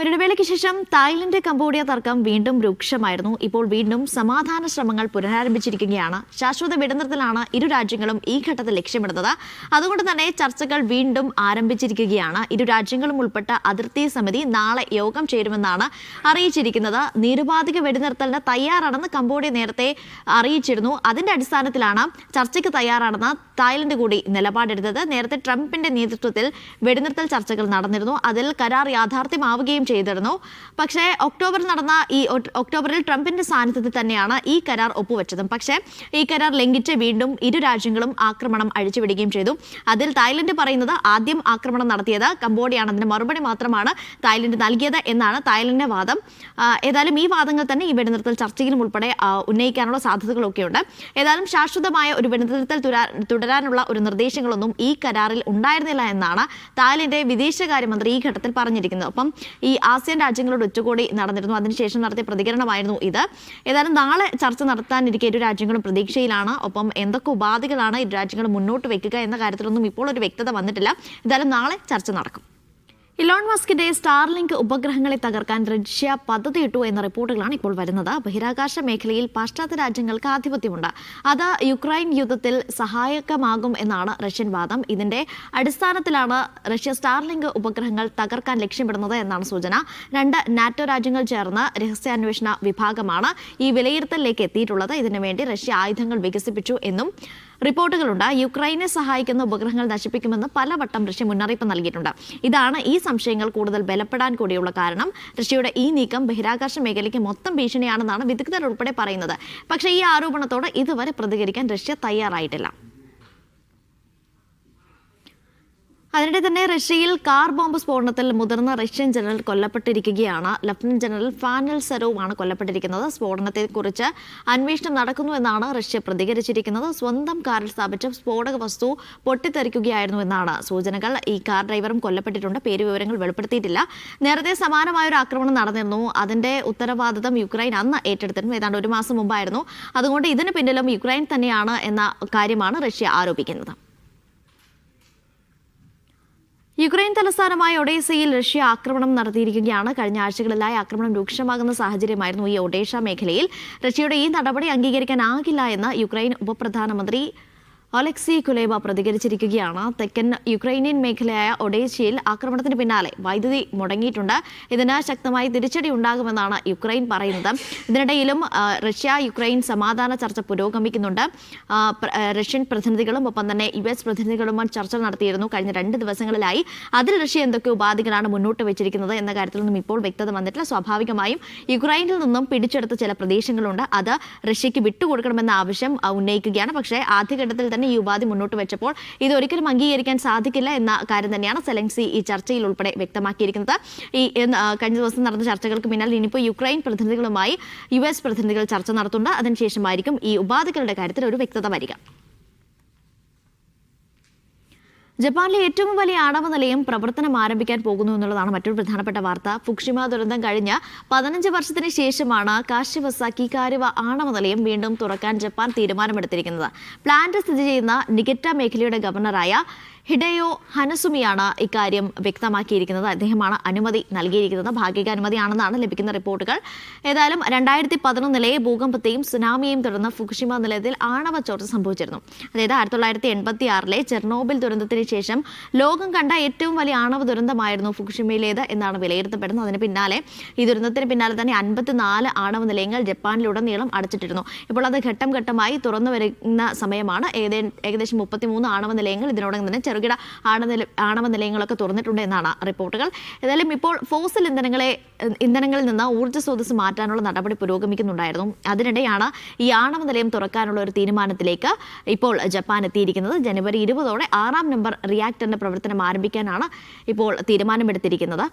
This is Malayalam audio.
ഒരിടവേളയ്ക്ക് ശേഷം തായ്ലൻഡ് കംബോഡിയ തർക്കം വീണ്ടും രൂക്ഷമായിരുന്നു. ഇപ്പോൾ വീണ്ടും സമാധാന ശ്രമങ്ങൾ പുനരാരംഭിച്ചിരിക്കുകയാണ്. ശാശ്വത വെടിനിർത്തലാണ് ഇരു രാജ്യങ്ങളും ഈ ഘട്ടത്തിൽ ലക്ഷ്യമിടുന്നത്. അതുകൊണ്ട് തന്നെ ചർച്ചകൾ വീണ്ടും ആരംഭിച്ചിരിക്കുകയാണ്. ഇരു രാജ്യങ്ങളും ഉൾപ്പെട്ട അതിർത്തി സമിതി നാളെ യോഗം ചേരുമെന്നാണ് അറിയിച്ചിരിക്കുന്നത്. നിരുപാധിക വെടിനിർത്തലിന് തയ്യാറാണെന്ന് കംബോഡിയ നേരത്തെ അറിയിച്ചിരുന്നു. അതിന്റെ അടിസ്ഥാനത്തിലാണ് ചർച്ചയ്ക്ക് തയ്യാറാണെന്ന് തായ്ലൻഡ് കൂടി നിലപാടെടുത്തത്. നേരത്തെ ട്രംപിന്റെ നേതൃത്വത്തിൽ വെടിനിർത്തൽ ചർച്ചകൾ നടന്നിരുന്നു. അതിൽ കരാർ യാഥാർത്ഥ്യമാവുകയും ചെയ്തിരുന്നു. പക്ഷേ ഒക്ടോബർ നടന്ന ഈ ഒക്ടോബറിൽ ട്രംപിന്റെ സാന്നിധ്യത്തിൽ തന്നെയാണ് ഈ കരാർ ഒപ്പുവെച്ചതും. പക്ഷേ ഈ കരാർ ലംഘിച്ച് വീണ്ടും ഇരു രാജ്യങ്ങളും ആക്രമണം അഴിച്ചുവിടുകയും ചെയ്തു. അതിൽ തായ്ലൻഡ് പറയുന്നത് ആദ്യം ആക്രമണം നടത്തിയത് കംബോഡിയാണ് അതിന് മറുപടി മാത്രമാണ് തായ്ലൻഡ് നൽകിയത് എന്നാണ് തായ്ലൻഡിന്റെ വാദം. ഏതായാലും ഈ വാദങ്ങൾ തന്നെ ഈ വെടിനിർത്തൽ ചർച്ചയിലും ഉൾപ്പെടെ ഉന്നയിക്കാനുള്ള സാധ്യതകളൊക്കെയുണ്ട്. ഏതായാലും ശാശ്വതമായ ഒരു വെടിനിർത്തൽ തുടരാനുള്ള ഒരു നിർദ്ദേശങ്ങളൊന്നും ഈ കരാറിൽ ഉണ്ടായിരുന്നില്ല എന്നാണ് തായ്ലൻഡിന്റെ വിദേശകാര്യമന്ത്രി ഈ ഘട്ടത്തിൽ പറഞ്ഞിരിക്കുന്നത്. അപ്പം ഈ ആസിയൻ രാജ്യങ്ങളുടെ ഉച്ചകോടി നടന്നിരുന്നു. അതിനുശേഷം നടത്തിയ പ്രതികരണമായിരുന്നു ഇത്. ഏതായാലും നാളെ ചർച്ച നടത്താനിരിക്കെ ഇരു രാജ്യങ്ങളും പ്രതീക്ഷയിലാണ്. ഒപ്പം എന്തൊക്കെ ഉപാധികളാണ് ഇരു രാജ്യങ്ങളും മുന്നോട്ട് വെക്കുക എന്ന കാര്യത്തിലൊന്നും ഇപ്പോൾ ഒരു വ്യക്തത വന്നിട്ടില്ല. ഏതായാലും നാളെ ചർച്ച നടക്കും. ഇലോൺ മസ്കിന്റെ സ്റ്റാർലിങ്ക് ഉപഗ്രഹങ്ങളെ തകർക്കാൻ റഷ്യ പദ്ധതിയിട്ടു എന്ന റിപ്പോർട്ടുകളാണ് ഇപ്പോൾ വരുന്നത്. ബഹിരാകാശ മേഖലയിൽ പാശ്ചാത്യ രാജ്യങ്ങൾക്ക് ആധിപത്യമുണ്ട്. അത് യുക്രൈൻ യുദ്ധത്തിൽ സഹായകമാകും എന്നാണ് റഷ്യൻ വാദം. ഇതിന്റെ അടിസ്ഥാനത്തിലാണ് റഷ്യ സ്റ്റാർലിങ്ക് ഉപഗ്രഹങ്ങൾ തകർക്കാൻ ലക്ഷ്യമിടുന്നത് എന്നാണ് സൂചന. രണ്ട് നാറ്റോ രാജ്യങ്ങൾ ചേർന്ന് രഹസ്യാന്വേഷണ വിഭാഗമാണ് ഈ വിലയിരുത്തലിലേക്ക് എത്തിയിട്ടുള്ളത്. ഇതിനുവേണ്ടി റഷ്യ ആയുധങ്ങൾ വികസിപ്പിച്ചു എന്നും റിപ്പോർട്ടുകളുണ്ട്. യുക്രൈനെ സഹായിക്കുന്ന ഉപഗ്രഹങ്ങൾ നശിപ്പിക്കുമെന്ന് പലവട്ടം റഷ്യ മുന്നറിയിപ്പ് നൽകിയിട്ടുണ്ട്. ഇതാണ് ഈ സംശയങ്ങൾ കൂടുതൽ ബലപ്പെടാൻ കൂടിയുള്ള കാരണം റഷ്യയുടെ ഈ നീക്കം ബഹിരാകാശ മേഖലയ്ക്ക് മൊത്തം ഭീഷണിയാണെന്നാണ് വിദഗ്ധർ ഉൾപ്പെടെ പറയുന്നത്. പക്ഷേ ഈ ആരോപണത്തോട് ഇതുവരെ പ്രതികരിക്കാൻ റഷ്യ തയ്യാറായിട്ടില്ല. അതിനിടെ തന്നെ റഷ്യയിൽ കാർ ബോംബ് സ്ഫോടനത്തിൽ മുതിർന്ന റഷ്യൻ ജനറൽ കൊല്ലപ്പെട്ടിരിക്കുകയാണ്. ലഫ്റ്റനന്റ് ജനറൽ ഫാനൽ സരോവാണ് കൊല്ലപ്പെട്ടിരിക്കുന്നത്. സ്ഫോടനത്തെക്കുറിച്ച് അന്വേഷണം നടക്കുന്നുവെന്നാണ് റഷ്യ പ്രതികരിച്ചിരിക്കുന്നത്. സ്വന്തം കാറിൽ സ്ഥാപിച്ച സ്ഫോടക വസ്തു പൊട്ടിത്തെറിക്കുകയായിരുന്നു എന്നാണ് സൂചനകൾ. ഈ കാർ ഡ്രൈവറും കൊല്ലപ്പെട്ടിട്ടുണ്ട്. പേര് വിവരങ്ങൾ വെളിപ്പെടുത്തിയിട്ടില്ല. നേരത്തെ സമാനമായ ഒരു ആക്രമണം നടന്നിരുന്നു. അതിന്റെ ഉത്തരവാദിത്തം യുക്രൈൻ അന്ന് ഏറ്റെടുത്തിരുന്നു. ഏതാണ്ട് ഒരു മാസം മുമ്പായിരുന്നു. അതുകൊണ്ട് ഇതിന് പിന്നിലും യുക്രൈൻ തന്നെയാണ് എന്ന കാര്യമാണ് റഷ്യ ആരോപിക്കുന്നത്. യുക്രൈൻ തലസ്ഥാനമായ ഒഡേസയിൽ റഷ്യ ആക്രമണം നടത്തിയിരിക്കുകയാണ്. കഴിഞ്ഞ ആഴ്ചകളിലായി ആക്രമണം രൂക്ഷമാകുന്ന സാഹചര്യമായിരുന്നു ഈ ഒഡേഷ മേഖലയിൽ. റഷ്യയുടെ ഈ നടപടി അംഗീകരിക്കാനാകില്ല എന്ന് യുക്രൈൻ ഉപപ്രധാനമന്ത്രി ഒലക്സി കുലേബ പ്രതികരിച്ചിരിക്കുകയാണ്. തെക്കൻ യുക്രൈനിയൻ മേഖലയായ ഒഡേഷ്യയിൽ ആക്രമണത്തിന് പിന്നാലെ വൈദ്യുതി മുടങ്ങിയിട്ടുണ്ട്. ഇതിന് ശക്തമായി തിരിച്ചടി ഉണ്ടാകുമെന്നാണ് യുക്രൈൻ പറയുന്നത്. ഇതിനിടയിലും റഷ്യ യുക്രൈൻ സമാധാന ചർച്ച പുരോഗമിക്കുന്നുണ്ട്. റഷ്യൻ പ്രതിനിധികളും ഒപ്പം തന്നെ യു എസ് പ്രതിനിധികളുമായി ചർച്ച നടത്തിയിരുന്നു കഴിഞ്ഞ രണ്ട് ദിവസങ്ങളിലായി. അതിൽ റഷ്യ എന്തൊക്കെ ഉപാധികളാണ് മുന്നോട്ട് വെച്ചിരിക്കുന്നത് എന്ന കാര്യത്തിലൊന്നും ഇപ്പോൾ വ്യക്തത വന്നിട്ടില്ല. സ്വാഭാവികമായും യുക്രൈനിൽ നിന്നും പിടിച്ചെടുത്ത ചില പ്രദേശങ്ങളുണ്ട്. അത് റഷ്യക്ക് വിട്ടുകൊടുക്കണമെന്ന ആവശ്യം ഉന്നയിക്കുകയാണ്. പക്ഷേ ആദ്യഘട്ടത്തിൽ തന്നെ ഈ ഉപാധി മുന്നോട്ട് വെച്ചപ്പോൾ ഇത് ഒരിക്കലും അംഗീകരിക്കാൻ സാധിക്കില്ല എന്ന കാര്യം തന്നെയാണ് സെലൻസി ഈ ചർച്ചയിൽ ഉൾപ്പെടെ വ്യക്തമാക്കിയിരിക്കുന്നത്. ഈ കഴിഞ്ഞ ദിവസം നടന്ന ചർച്ചകൾക്ക് പിന്നാലെ ഇനിയിപ്പോൾ യുക്രൈൻ പ്രതിനിധികളുമായി യു എസ് പ്രതിനിധികൾ ചർച്ച നടത്തുന്നുണ്ട്. അതിനുശേഷമായിരിക്കും ഈ ഉപാധികളുടെ കാര്യത്തിൽ ഒരു വ്യക്തത വരിക. ജപ്പാനിലെ ഏറ്റവും വലിയ ആണവ നിലയം പ്രവർത്തനം ആരംഭിക്കാൻ പോകുന്നു എന്നുള്ളതാണ് മറ്റൊരു പ്രധാനപ്പെട്ട വാർത്ത. ഫുക്ഷിമ ദുരന്തം കഴിഞ്ഞ പതിനഞ്ച് വർഷത്തിന് ശേഷമാണ് കാശിവസാക്കി കാരുവ ആണവ നിലയം വീണ്ടും തുറക്കാൻ ജപ്പാൻ തീരുമാനമെടുത്തിരിക്കുന്നത്. പ്ലാന്റ് സ്ഥിതി ചെയ്യുന്ന നിഗറ്റ മേഖലയുടെ ഗവർണറായ ഹിഡയോ ഹനസുമിയാണ് ഇക്കാര്യം വ്യക്തമാക്കിയിരിക്കുന്നത്. അദ്ദേഹമാണ് അനുമതി നൽകിയിരിക്കുന്നത്. ഭാഗിക അനുമതിയാണെന്നാണ് ലഭിക്കുന്ന റിപ്പോർട്ടുകൾ. ഏതായാലും രണ്ടായിരത്തി പതിനൊന്നിലെ ഭൂകമ്പത്തെയും സുനാമിയെയും തുടർന്ന് ഫുകുഷിമ നിലയത്തിൽ ആണവ ചോർച്ച സംഭവിച്ചിരുന്നു. അതായത് ആയിരത്തി തൊള്ളായിരത്തി എൺപത്തി ആറിലെ ചെർണോബിൽ ദുരന്തത്തിന് ശേഷം ലോകം കണ്ട ഏറ്റവും വലിയ ആണവ ദുരന്തമായിരുന്നു ഫുകുഷിമയിലേത് എന്നാണ് വിലയിരുത്തപ്പെടുന്നത്. അതിന് പിന്നാലെ ഈ ദുരന്തത്തിന് പിന്നാലെ തന്നെ അൻപത്തിനാല് ആണവ നിലയങ്ങൾ ജപ്പാനിലുടനീളം അടച്ചിട്ടിരുന്നു. ഇപ്പോൾ അത് ഘട്ടം ഘട്ടമായി തുറന്നു വരുന്ന സമയമാണ്. ഏകദേശം മുപ്പത്തിമൂന്ന് ആണവ നിലയങ്ങൾ ഇതിനോടകം തന്നെ ചെറുകിട ആണവ ആണവ നിലയങ്ങളൊക്കെ തുറന്നിട്ടുണ്ട് എന്നാണ് റിപ്പോർട്ടുകൾ. ഏതായാലും ഇപ്പോൾ ഫോസിൽ ഇന്ധനങ്ങളെ ഇന്ധനങ്ങളിൽ നിന്ന് ഊർജ സ്രോതസ് മാറ്റാനുള്ള നടപടി പുരോഗമിക്കുന്നുണ്ടായിരുന്നു. അതിനിടെയാണ് ഈ ആണവ നിലയം തുറക്കാനുള്ള ഒരു തീരുമാനത്തിലേക്ക് ഇപ്പോൾ ജപ്പാൻ എത്തിയിരിക്കുന്നത്. ജനുവരി ഇരുപതോടെ ആറാം നമ്പർ റിയാക്ടറിന്റെ പ്രവർത്തനം ആരംഭിക്കാനാണ് ഇപ്പോൾ തീരുമാനമെടുത്തിരിക്കുന്നത്.